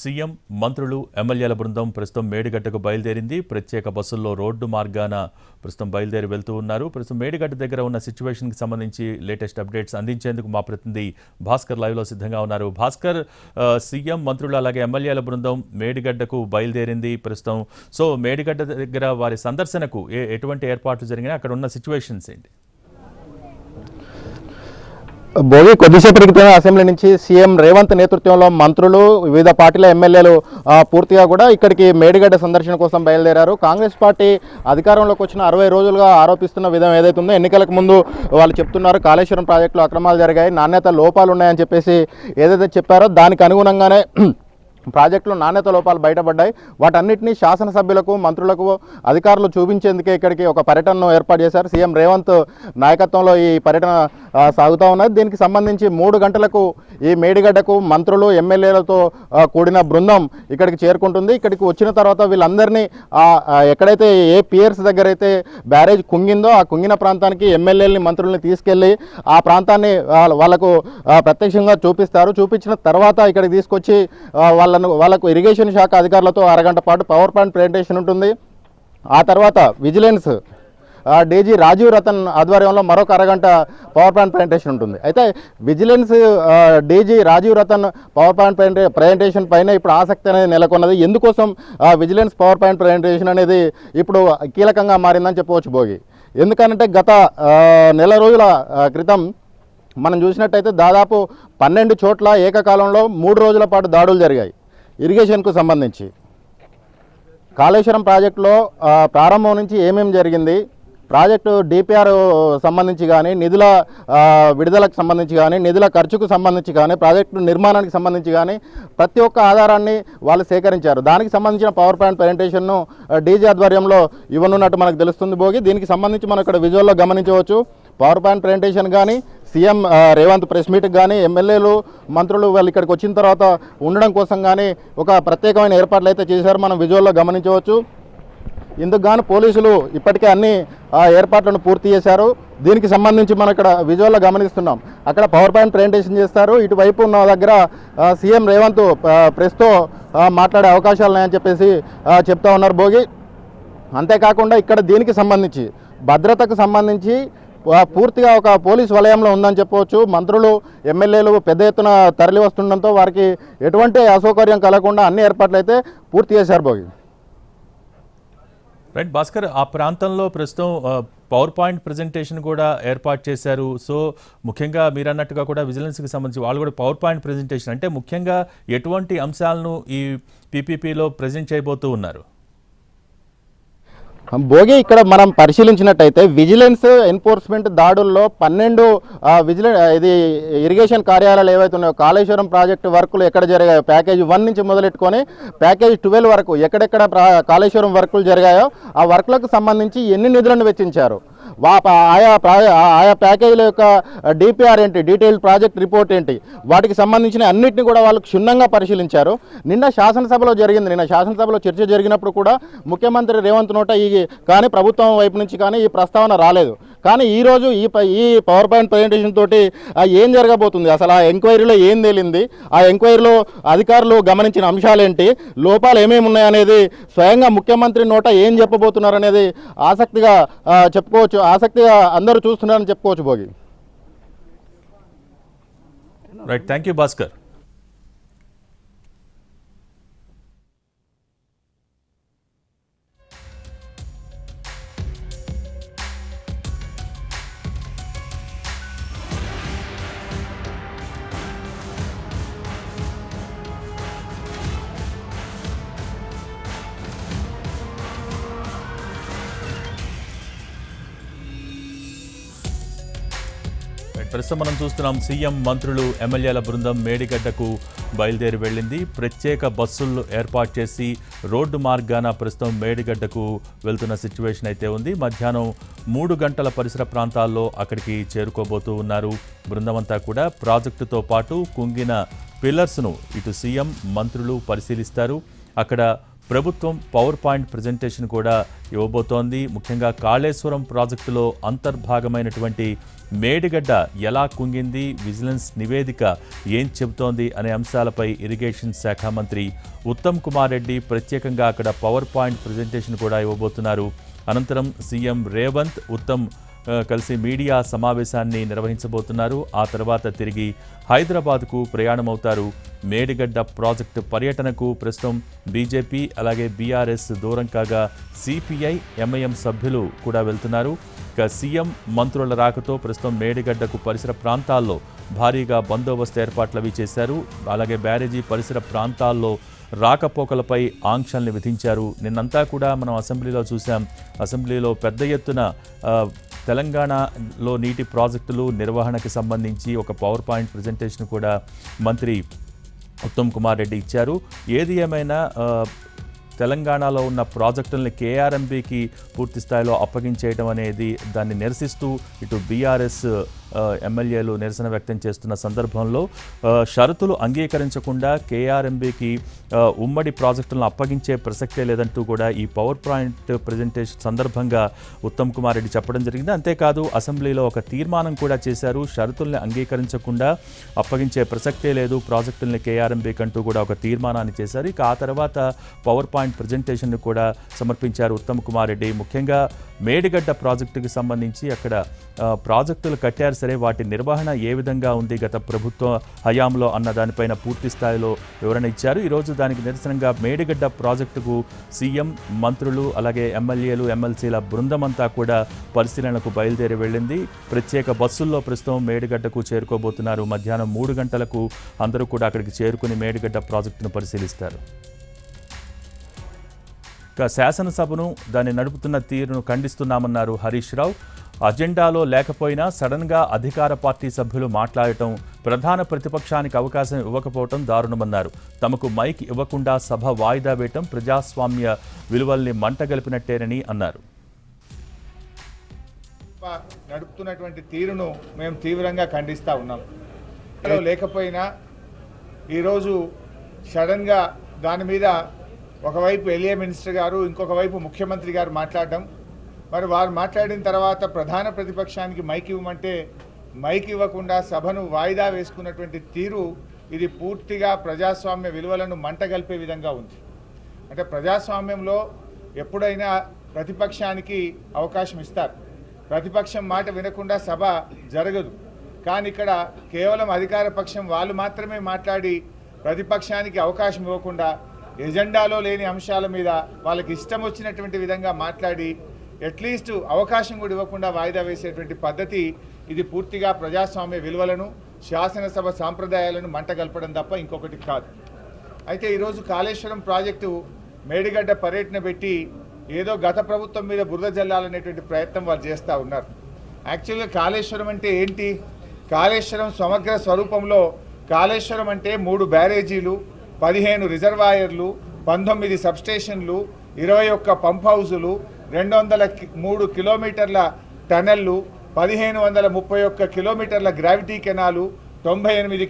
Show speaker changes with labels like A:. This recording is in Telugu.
A: సీఎం మంత్రులు ఎమ్మెల్యేల బృందం ప్రస్తుతం మేడిగడ్డకు బయలుదేరింది. ప్రత్యేక బస్సుల్లో రోడ్డు మార్గాన ప్రస్తుతం బయలుదేరి వెళ్తూ ఉన్నారు. ప్రస్తుతం మేడిగడ్డ దగ్గర ఉన్న సిచ్యువేషన్కి సంబంధించి లేటెస్ట్ అప్డేట్స్ అందించేందుకు మా ప్రతినిధి భాస్కర్ లైవ్లో సిద్ధంగా ఉన్నారు. భాస్కర్ సీఎం మంత్రులు అలాగే ఎమ్మెల్యేల బృందం మేడిగడ్డకు బయలుదేరింది ప్రస్తుతం. సో మేడిగడ్డ దగ్గర వారి సందర్శనకు ఏ ఎటువంటి ఏర్పాట్లు జరిగినా అక్కడ ఉన్న సిచ్యువేషన్స్ ఏంటి?
B: భోగి కొద్దిసేపటి క్రితం అసెంబ్లీ నుంచి సీఎం రేవంత్ నేతృత్వంలో మంత్రులు వివిధ పార్టీల ఎమ్మెల్యేలు పూర్తిగా కూడా ఇక్కడికి మేడిగడ్డ సందర్శన కోసం బయలుదేరారు. కాంగ్రెస్ పార్టీ అధికారంలోకి వచ్చిన అరవై రోజులుగా ఆరోపిస్తున్న విధం ఏదైతే ఉందో ఎన్నికలకు ముందు వాళ్ళు చెప్తున్నారు. కాళేశ్వరం ప్రాజెక్టులో అక్రమాలు జరిగాయి నాణ్యత లోపాలు ఉన్నాయని చెప్పేసి ఏదైతే చెప్పారో దానికి అనుగుణంగానే ప్రాజెక్టులో నాణ్యత లోపాలు బయటపడ్డాయి. వాటన్నిటినీ శాసనసభ్యులకు మంత్రులకు అధికారులు చూపించేందుకే ఇక్కడికి ఒక పర్యటనను ఏర్పాటు చేశారు. సీఎం రేవంత్ నాయకత్వంలో ఈ పర్యటన సాగుతూ ఉన్నది. దీనికి సంబంధించి మూడు గంటలకు ఈ మేడిగడ్డకు మంత్రులు ఎమ్మెల్యేలతో కూడిన బృందం ఇక్కడికి చేరుకుంటుంది. ఇక్కడికి వచ్చిన తర్వాత వీళ్ళందరినీ ఎక్కడైతే ఏ పియర్స్ దగ్గర అయితే బ్యారేజ్ కుంగిందో ఆ కుంగిన ప్రాంతానికి ఎమ్మెల్యేలని మంత్రుల్ని తీసుకెళ్ళి ఆ ప్రాంతాన్ని వాళ్ళ- వాళ్ళకు ప్రత్యక్షంగా చూపిస్తారు. చూపించిన తర్వాత ఇక్కడికి తీసుకొచ్చి వాళ్ళను వాళ్ళకు ఇరిగేషన్ శాఖ అధికారులతో అరగంట పాటు పవర్ పాయింట్ ప్రజెంటేషన్ ఉంటుంది. ఆ తర్వాత విజిలెన్స్ డీజీ రాజీవ్ రతన్ ఆధ్వర్యంలో మరొక అరగంట పవర్ పాయింట్ ప్రజెంటేషన్ ఉంటుంది. అయితే vigilance DG Rajeev Ratan power point presentation పైన ఇప్పుడు ఆసక్తి అనేది నెలకొన్నది. ఎందుకోసం విజిలెన్స్ పవర్ పాయింట్ ప్రజెంటేషన్ అనేది ఇప్పుడు కీలకంగా మారిందని చెప్పవచ్చు భోగి. ఎందుకంటే గత నెల రోజుల క్రితం మనం చూసినట్టయితే దాదాపు పన్నెండు చోట్ల ఏకకాలంలో మూడు రోజుల పాటు దాడులు జరిగాయి. ఇరిగేషన్కు సంబంధించి. కాళేశ్వరం ప్రాజెక్టులో ప్రారంభం నుంచి ఏమేమి జరిగింది? ప్రాజెక్టు డిపిఆర్ సంబంధించి కానీ నిధుల విడుదలకు సంబంధించి కానీ నిధుల ఖర్చుకు సంబంధించి కానీ ప్రాజెక్టు నిర్మాణానికి సంబంధించి కానీ ప్రతి ఒక్క ఆధారాన్ని వాళ్ళు సేకరించారు. దానికి సంబంధించిన పవర్ పాయింట్ ప్రజెంటేషన్ను డీజీ ఆధ్వర్యంలో ఇవ్వనున్నట్టు మనకు తెలుస్తుంది భోగి. దీనికి సంబంధించి మనం ఇక్కడ విజువల్లో గమనించవచ్చు. పవర్ పాయింట్ ప్రజెంటేషన్ కానీ సీఎం రేవంత్ ప్రెస్ మీట్కి కానీ ఎమ్మెల్యేలు మంత్రులు వాళ్ళు ఇక్కడికి వచ్చిన తర్వాత ఉండడం కోసం కానీ ఒక ప్రత్యేకమైన ఏర్పాట్లు అయితే చేశారు. మనం విజువల్లో గమనించవచ్చు. ఇందుకు గాను పోలీసులు ఇప్పటికే అన్ని ఏర్పాట్లను పూర్తి చేశారు. దీనికి సంబంధించి మనం ఇక్కడ విజువల్లో గమనిస్తున్నాం. అక్కడ పవర్ పాయింట్ ప్రజెంటేషన్ చేస్తారు. ఇటువైపు ఉన్న దగ్గర సీఎం రేవంత్ ప్రెస్తో మాట్లాడే అవకాశాలు ఉన్నాయని చెప్పేసి చెప్తా ఉన్నారు భోగి. అంతేకాకుండా ఇక్కడ దీనికి సంబంధించి భద్రతకు సంబంధించి పూర్తిగా ఒక పోలీస్ వలయంలో ఉందని చెప్పవచ్చు. మంత్రులు ఎమ్మెల్యేలు పెద్ద ఎత్తున తరలి వస్తుండడంతో వారికి ఎటువంటి అసౌకర్యం కలగకుండా అన్ని ఏర్పాట్లు అయితే పూర్తి చేశారు భోగి.
A: రైట్ భాస్కర్ ఆ ప్రాంతంలో ప్రస్తుతం పవర్ పాయింట్ ప్రజెంటేషన్ కూడా ఏర్పాటు చేశారు. సో ముఖ్యంగా మీరు అన్నట్టుగా కూడా విజిలెన్స్కి సంబంధించి వాళ్ళు కూడా పవర్ పాయింట్ ప్రజెంటేషన్ అంటే ముఖ్యంగా ఎటువంటి అంశాలను ఈ పీపీపీలో ప్రజెంట్ చేయబోతూ ఉన్నారు?
B: భోగి ఇక్కడ మనం పరిశీలించినట్టయితే విజిలెన్స్ ఎన్ఫోర్స్మెంట్ దాడుల్లో పన్నెండు విజిలెన్స్ ఇది ఇరిగేషన్ కార్యాలయాలు ఏవైతే ఉన్నాయో కాళేశ్వరం ప్రాజెక్టు వర్కులు ఎక్కడ జరిగాయో ప్యాకేజ్ వన్ నుంచి మొదలెట్టుకొని ప్యాకేజ్ ట్వెల్వ్ వరకు ఎక్కడెక్కడ కాళేశ్వరం వర్కులు జరిగాయో ఆ వర్కులకు సంబంధించి ఎన్ని నిధులను వెచ్చించారు? ఆయా ఆయా ప్యాకేజీల యొక్క డిపిఆర్ ఏంటి డీటెయిల్ ప్రాజెక్ట్ రిపోర్ట్ ఏంటి వాటికి సంబంధించిన అన్నింటిని కూడా వాళ్ళు క్షుణ్ణంగా పరిశీలించారు. నిన్న శాసనసభలో జరిగింది నిన్న శాసనసభలో చర్చ జరిగినప్పుడు కూడా ముఖ్యమంత్రి రేవంత్ నోట ఈ కానీ ప్రభుత్వం వైపు నుంచి కానీ ఈ ప్రస్తావన రాలేదు. కానీ ఈరోజు ఈ ఈ పవర్ పాయింట్ ప్రజెంటేషన్ తోటి ఏం జరగబోతుంది? అసలు ఆ ఎంక్వైరీలో ఏం తేలింది? ఆ ఎంక్వైరీలో అధికారులు గమనించిన అంశాలేంటి? లోపాలు ఏమేమి ఉన్నాయనేది స్వయంగా ముఖ్యమంత్రి నోట ఏం చెప్పబోతున్నారు అనేది ఆసక్తిగా చెప్పుకోవచ్చు ఆసక్తిగా అందరూ చూస్తున్నారని చెప్పుకోవచ్చు Bhogi.
A: Right thank you Bhaskar ప్రస్తుతం మనం చూస్తున్నాం సీఎం మంత్రులు ఎమ్మెల్యేల బృందం మేడిగడ్డకు బయలుదేరి వెళ్ళింది. ప్రత్యేక బస్సులు ఏర్పాటు చేసి రోడ్డు మార్గాన ప్రస్తుతం మేడిగడ్డకు వెళ్తున్న సిచ్యువేషన్ అయితే ఉంది. మధ్యాహ్నం మూడు గంటల పరిసర ప్రాంతాల్లో అక్కడికి చేరుకోబోతూ ఉన్నారు. బృందం అంతా కూడా ప్రాజెక్టుతో పాటు కుంగిన పిల్లర్స్ను ఇటు సీఎం మంత్రులు పరిశీలిస్తారు. అక్కడ ప్రభుత్వం పవర్ పాయింట్ ప్రజెంటేషన్ కూడా ఇవ్వబోతోంది. ముఖ్యంగా కాళేశ్వరం ప్రాజెక్టులో అంతర్భాగమైనటువంటి మేడిగడ్డ ఎలా కుంగింది? విజిలెన్స్ నివేదిక ఏం చెబుతోంది? అనే అంశాలపై ఇరిగేషన్ శాఖ మంత్రి ఉత్తమ్ కుమార్ రెడ్డి ప్రత్యేకంగా అక్కడ పవర్ పాయింట్ ప్రజెంటేషన్ కూడా ఇవ్వబోతున్నారు. అనంతరం సీఎం రేవంత్ ఉత్తమ్ కలిసి మీడియా సమావేశాన్ని నిర్వహించబోతున్నారు. ఆ తర్వాత తిరిగి హైదరాబాద్కు ప్రయాణమవుతారు. మేడిగడ్డ ప్రాజెక్టు పర్యటనకు ప్రస్తుతం బీజేపీ అలాగే బీఆర్ఎస్ దూరం కాగా సిపిఐ ఎంఐఎం సభ్యులు కూడా వెళ్తున్నారు. ఇక సీఎం మంత్రుల రాకతో ప్రస్తుతం మేడిగడ్డకు పరిసర ప్రాంతాల్లో భారీగా బందోబస్తు ఏర్పాట్లవి చేశారు. అలాగే బ్యారేజీ పరిసర ప్రాంతాల్లో రాకపోకలపై ఆంక్షల్ని విధించారు. నిన్నంతా కూడా మనం అసెంబ్లీలో చూసాం అసెంబ్లీలో పెద్ద ఎత్తున తెలంగాణలో నీటి ప్రాజెక్టులు నిర్వహణకు సంబంధించి ఒక పవర్ పాయింట్ ప్రజెంటేషన్ కూడా మంత్రి ఉత్తమ్ కుమార్ రెడ్డి ఇచ్చారు. ఏది ఏమైనా తెలంగాణలో ఉన్న ప్రాజెక్టుల్ని కేఆర్ఎంబీకి పూర్తి స్థాయిలో అప్పగించేయడం అనేది దాన్ని నిరసిస్తూ ఇటు బీఆర్ఎస్ ఎమ్మెల్యేలు నిరసన వ్యక్తం చేస్తున్న సందర్భంలో షరతులు అంగీకరించకుండా కేఆర్ఎంబీకి ఉమ్మడి ప్రాజెక్టులను అప్పగించే ప్రసక్తే లేదంటూ కూడా ఈ పవర్ పాయింట్ ప్రజెంటేషన్ సందర్భంగా ఉత్తమ్ కుమార్ రెడ్డి చెప్పడం జరిగింది. అంతేకాదు అసెంబ్లీలో ఒక తీర్మానం కూడా చేశారు. షరతుల్ని అంగీకరించకుండా అప్పగించే ప్రసక్తే లేదు. ప్రాజెక్టుల్ని కేఆర్ఎంబీకి అంటూ కూడా ఒక తీర్మానాన్ని చేశారు. ఇక ఆ తర్వాత పవర్ పాయింట్ ప్రజెంటేషన్ కూడా సమర్పించారు ఉత్తమ్ కుమార్ రెడ్డి. ముఖ్యంగా మేడిగడ్డ ప్రాజెక్టుకి సంబంధించి అక్కడ ప్రాజెక్టులు కట్టారు సరే వాటి నిర్వహణ ఏ విధంగా ఉంది గత ప్రభుత్వ హయాంలో అన్న దానిపైన పూర్తి స్థాయిలో వివరణ ఇచ్చారు. ఈరోజు దానికి నిరసనగా మేడిగడ్డ ప్రాజెక్టుకు సీఎం మంత్రులు అలాగే ఎమ్మెల్యేలు ఎమ్మెల్సీల బృందమంతా కూడా పరిశీలనకు బయలుదేరి వెళ్ళింది. ప్రత్యేక బస్సుల్లో ప్రస్తుతం మేడిగడ్డకు చేరుకోబోతున్నారు. మధ్యాహ్నం మూడు గంటలకు అందరూ కూడా అక్కడికి చేరుకుని మేడిగడ్డ ప్రాజెక్టును పరిశీలిస్తారు. శాసనసభను దాన్ని నడుపుతున్న తీరును ఖండిస్తున్నామన్నారు హరీష్ రావు. అజెండాలో లేకపోయినా సడన్గా అధికార పార్టీ సభ్యులు మాట్లాడటం ప్రధాన ప్రతిపక్షానికి అవకాశం ఇవ్వకపోవటం దారుణమన్నారు. తమకు మైక్ ఇవ్వకుండా సభ వాయిదా వేయటం ప్రజాస్వామ్య విలువల్ని మంటగలిపినట్టేనని అన్నారు.
C: నడుపుతున్నటువంటి తీరును మేము తీవ్రంగా ఖండిస్తూ ఉన్నాం. లేకపోయినా ఈరోజు సడన్గా దాని మీద ఒకవైపు ఎల్ఏ మినిస్టర్ గారు ఇంకొక వైపు ముఖ్యమంత్రి గారు మాట్లాడడం మరి వారు మాట్లాడిన తర్వాత ప్రధాన ప్రతిపక్షానికి మైక్ ఇవ్వమంటే మైక్ ఇవ్వకుండా సభను వాయిదా వేసుకున్నటువంటి తీరు ఇది పూర్తిగా ప్రజాస్వామ్య విలువలను మంటగలిపే విధంగా ఉంది. అంటే ప్రజాస్వామ్యంలో ఎప్పుడైనా ప్రతిపక్షానికి అవకాశం ఇస్తారు. ప్రతిపక్షం మాట వినకుండా సభ జరగదు. కానీ ఇక్కడ కేవలం అధికార పక్షం వాళ్ళు మాత్రమే మాట్లాడి ప్రతిపక్షానికి అవకాశం ఇవ్వకుండా ఎజెండాలో లేని అంశాల మీద వాళ్ళకి ఇష్టం వచ్చినటువంటి విధంగా మాట్లాడి అట్లీస్ట్ అవకాశం కూడా ఇవ్వకుండా వాయిదా వేసేటువంటి పద్ధతి ఇది పూర్తిగా ప్రజాస్వామ్య విలువలను శాసనసభ సాంప్రదాయాలను మంటగలపడం తప్ప ఇంకొకటి కాదు. అయితే ఈరోజు కాళేశ్వరం ప్రాజెక్టు మేడిగడ్డ పర్యటన పెట్టి ఏదో గత ప్రభుత్వం మీద బురద జల్లాలనేటువంటి ప్రయత్నం వాళ్ళు చేస్తూ ఉన్నారు. యాక్చువల్గా కాళేశ్వరం అంటే ఏంటి? కాళేశ్వరం సమగ్ర స్వరూపంలో కాళేశ్వరం అంటే మూడు బ్యారేజీలు పదిహేను రిజర్వాయర్లు పంతొమ్మిది సబ్స్టేషన్లు ఇరవై ఒక్క పంప్ హౌజులు రెండు వందల మూడు కిలోమీటర్ల టనెళ్ళు పదిహేను వందల ముప్పై ఒక్క కిలోమీటర్ల గ్రావిటీ కెనాలు తొంభై ఎనిమిది